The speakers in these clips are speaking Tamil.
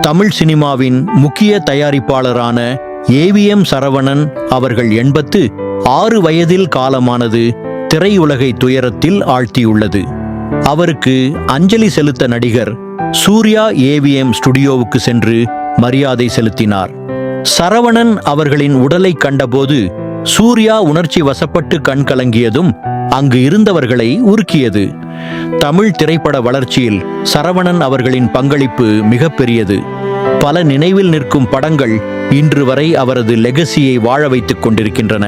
தமிழ் சினிமாவின் முக்கிய தயாரிப்பாளரான ஏவிஎம் சரவணன் அவர்கள் எண்பத்து ஆறு வயதில் காலமானது திரையுலகை துயரத்தில் ஆழ்த்தியுள்ளது. அவருக்கு அஞ்சலி செலுத்த நடிகர் சூர்யா ஏவிஎம் ஸ்டுடியோவுக்கு சென்று மரியாதை செலுத்தினார். சரவணன் அவர்களின் உடலை கண்டபோது சூர்யா உணர்ச்சி வசப்பட்டு கண் கலங்கியதும் அங்கு இருந்தவர்களை உருக்கியது. தமிழ் திரைப்பட வளர்ச்சியில் சரவணன் அவர்களின் பங்களிப்பு மிகப்பெரியது. பல நினைவில் நிற்கும் படங்கள் இன்று வரை அவரது லெகசியை வாழ வைத்துக் கொண்டிருக்கின்றன.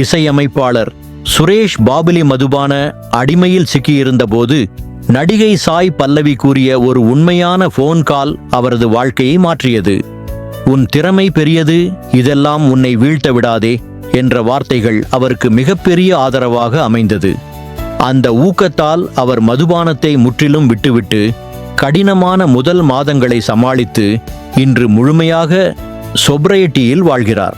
இசையமைப்பாளர் சுரேஷ் பாபுலி மதுபான அடிமையில் சிக்கியிருந்தபோது நடிகை சாய் பல்லவி கூறிய ஒரு உண்மையான ஃபோன் கால் அவரது வாழ்க்கையை மாற்றியது. உன் திறமை பெரியது இதெல்லாம் உன்னை வீழ்த்த விடாதே என்ற வார்த்தைகள் அவருக்கு மிகப்பெரிய ஆதரவாக அமைந்தது. அந்த ஊக்கத்தால் அவர் மதுபானத்தை முற்றிலும் விட்டுவிட்டு கடினமான முதல் மாதங்களை சமாளித்து இன்று முழுமையாக சொப்ரைட்டியில் வாழ்கிறார்.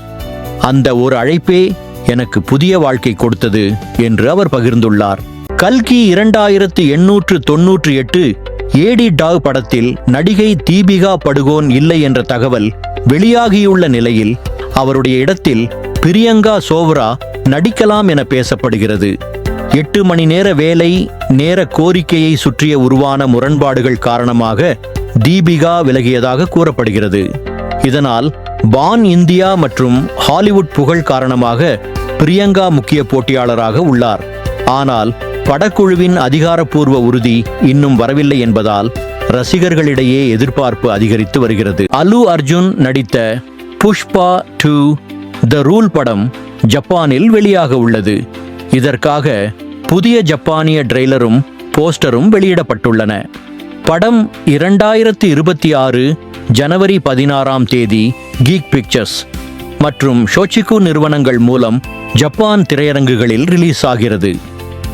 அந்த ஒரு அழைப்பே எனக்கு புதிய வாழ்க்கை கொடுத்தது என்று அவர் பகிர்ந்துள்ளார். கல்கி இரண்டாயிரத்து எண்ணூற்று தொன்னூற்று எட்டு ஏடி டாவ் படத்தில் நடிகை தீபிகா படுகோன் இல்லை என்ற தகவல் வெளியாகியுள்ள நிலையில் அவருடைய இடத்தில் பிரியங்கா சோவ்ரா நடிக்கலாம் என பேசப்படுகிறது. எட்டு மணி நேர வேலை நேர கோரிக்கையை சுற்றிய உருவான முரண்பாடுகள் காரணமாக தீபிகா விலகியதாக கூறப்படுகிறது. இதனால் பான் இந்தியா மற்றும் ஹாலிவுட் புகழ் காரணமாக பிரியங்கா முக்கிய போட்டியாளராக உள்ளார். ஆனால் படக்குழுவின் அதிகாரப்பூர்வ உறுதி இன்னும் வரவில்லை என்பதால் ரசிகர்களிடையே எதிர்பார்ப்பு அதிகரித்து வருகிறது. அல்லு அர்ஜுன் நடித்த புஷ்பா டூ த ரூல் படம் ஜப்பானில் வெளியாக உள்ளது. இதற்காக புதிய ஜப்பானிய ட்ரெய்லரும் போஸ்டரும் வெளியிடப்பட்டுள்ளன. படம் இரண்டாயிரத்தி இருபத்தி ஆறு ஜனவரி பதினாறாம் தேதி கீக் பிக்சர்ஸ் மற்றும் ஷோச்சிகு நிறுவனங்கள் மூலம் ஜப்பான் திரையரங்குகளில் ரிலீஸ் ஆகிறது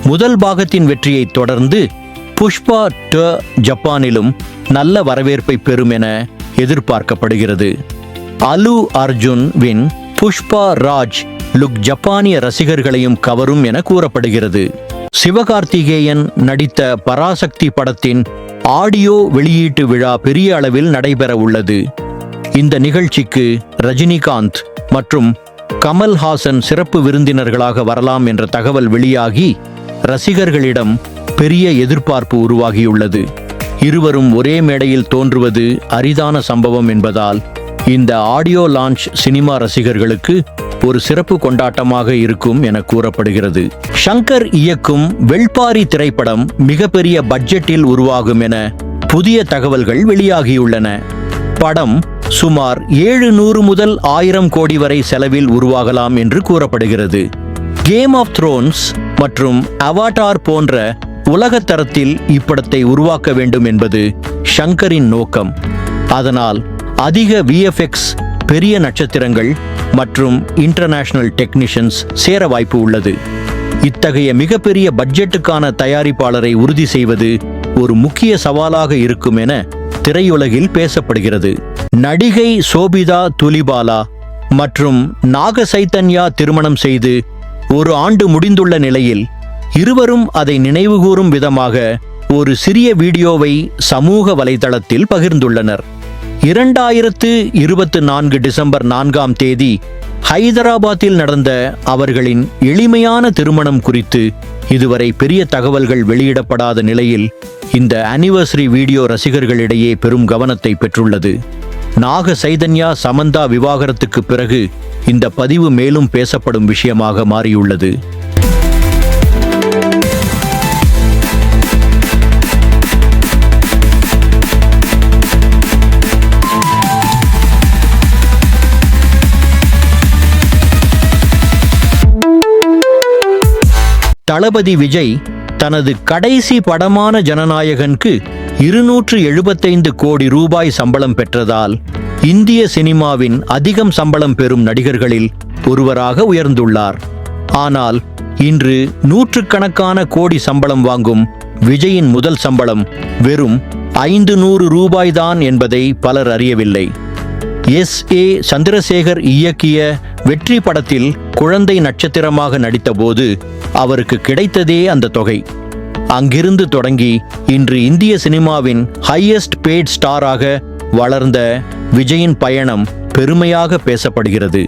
முதல் பாகத்தின் வெற்றியைத் தொடர்ந்து புஷ்பா ட ஜப்பானிலும் நல்ல வரவேற்பை பெறும் என எதிர்பார்க்கப்படுகிறது. அலு அர்ஜுன் வின் புஷ்பா ராஜ் லுக் ஜப்பானிய ரசிகர்களையும் கவரும் என கூறப்படுகிறது. சிவகார்த்திகேயன் நடித்த பராசக்தி படத்தின் ஆடியோ வெளியீட்டு விழா பெரிய அளவில் நடைபெற உள்ளது இந்த நிகழ்ச்சிக்கு ரஜினிகாந்த் மற்றும் கமல்ஹாசன் சிறப்பு விருந்தினர்களாக வரலாம் என்ற தகவல் வெளியாகி ரசிகர்களிடம் பெரிய எதிர்பார்ப்பு உருவாகியுள்ளது. இருவரும் ஒரே மேடையில் தோன்றுவது அரிதான சம்பவம் என்பதால் இந்த ஆடியோ லான்ச் சினிமா ரசிகர்களுக்கு ஒரு சிறப்பு கொண்டாட்டமாக இருக்கும் என கூறப்படுகிறது. ஷங்கர் இயக்கும் வெள்பாரி திரைப்படம் மிகப்பெரிய பட்ஜெட்டில் உருவாகும் என புதிய தகவல்கள் வெளியாகியுள்ளன. படம் சுமார் ஏழு நூறு முதல் ஆயிரம் கோடி வரை செலவில் உருவாகலாம் என்று கூறப்படுகிறது. கேம் ஆஃப் த்ரோன்ஸ் மற்றும் அவாட்டார் போன்ற உலகத் தரத்தில் இப்படத்தை உருவாக்க வேண்டும் என்பது ஷங்கரின் நோக்கம். அதனால் அதிக விஎஃப்எக்ஸ் பெரிய நட்சத்திரங்கள் மற்றும் இன்டர்நேஷனல் டெக்னீஷியன்ஸ் சேர வாய்ப்பு உள்ளது. இத்தகைய மிகப்பெரிய பட்ஜெட்டுக்கான தயாரிப்பாளரை உறுதி செய்வது ஒரு முக்கிய சவாலாக இருக்கும் என திரையுலகில் பேசப்படுகிறது. நடிகை சோபிதா துலிபாலா மற்றும் நாக சைத்தன்யா திருமணம் செய்து ஒரு ஆண்டு முடிந்துள்ள நிலையில் இருவரும் அதை நினைவுகூரும் விதமாக ஒரு சிறிய வீடியோவை சமூக வலைதளத்தில் பகிர்ந்துள்ளனர். இரண்டாயிரத்து இருபத்து நான்கு டிசம்பர் நான்காம் தேதி ஹைதராபாத்தில் நடந்த அவர்களின் எளிமையான திருமணம் குறித்து இதுவரை பெரிய தகவல்கள் வெளியிடப்படாத நிலையில் இந்த அனிவர்சரி வீடியோ ரசிகர்களிடையே பெரும் கவனத்தை பெற்றுள்ளது. நாக சைதன்யா சமந்தா விவாகரத்துக்கு பிறகு இந்த பதிவு மேலும் பேசப்படும் விஷயமாக மாறியுள்ளது. தளபதி விஜய் தனது கடைசி படமான ஜனநாயகனுக்கு இருநூற்று எழுபத்தைந்து கோடி ரூபாய் சம்பளம் பெற்றதால் இந்திய சினிமாவின் அதிகம் சம்பளம் பெறும் நடிகர்களில் ஒருவராக உயர்ந்துள்ளார். ஆனால் இன்று நூற்றுக்கணக்கான கோடி சம்பளம் வாங்கும் விஜயின் முதல் சம்பளம் வெறும் ஐந்து நூறு ரூபாய்தான் என்பதை பலர் அறியவில்லை. எஸ். ஏ. சந்திரசேகர் இயக்கிய வெற்றி படத்தில் குழந்தை நட்சத்திரமாக நடித்தபோது அவருக்கு கிடைத்ததே அந்த தொகை. அங்கிருந்து தொடங்கி இன்று இந்திய சினிமாவின் ஹையஸ்ட் பேட் ஸ்டாராக வளர்ந்த விஜயின் பயணம் பெருமையாக பேசப்படுகிறது.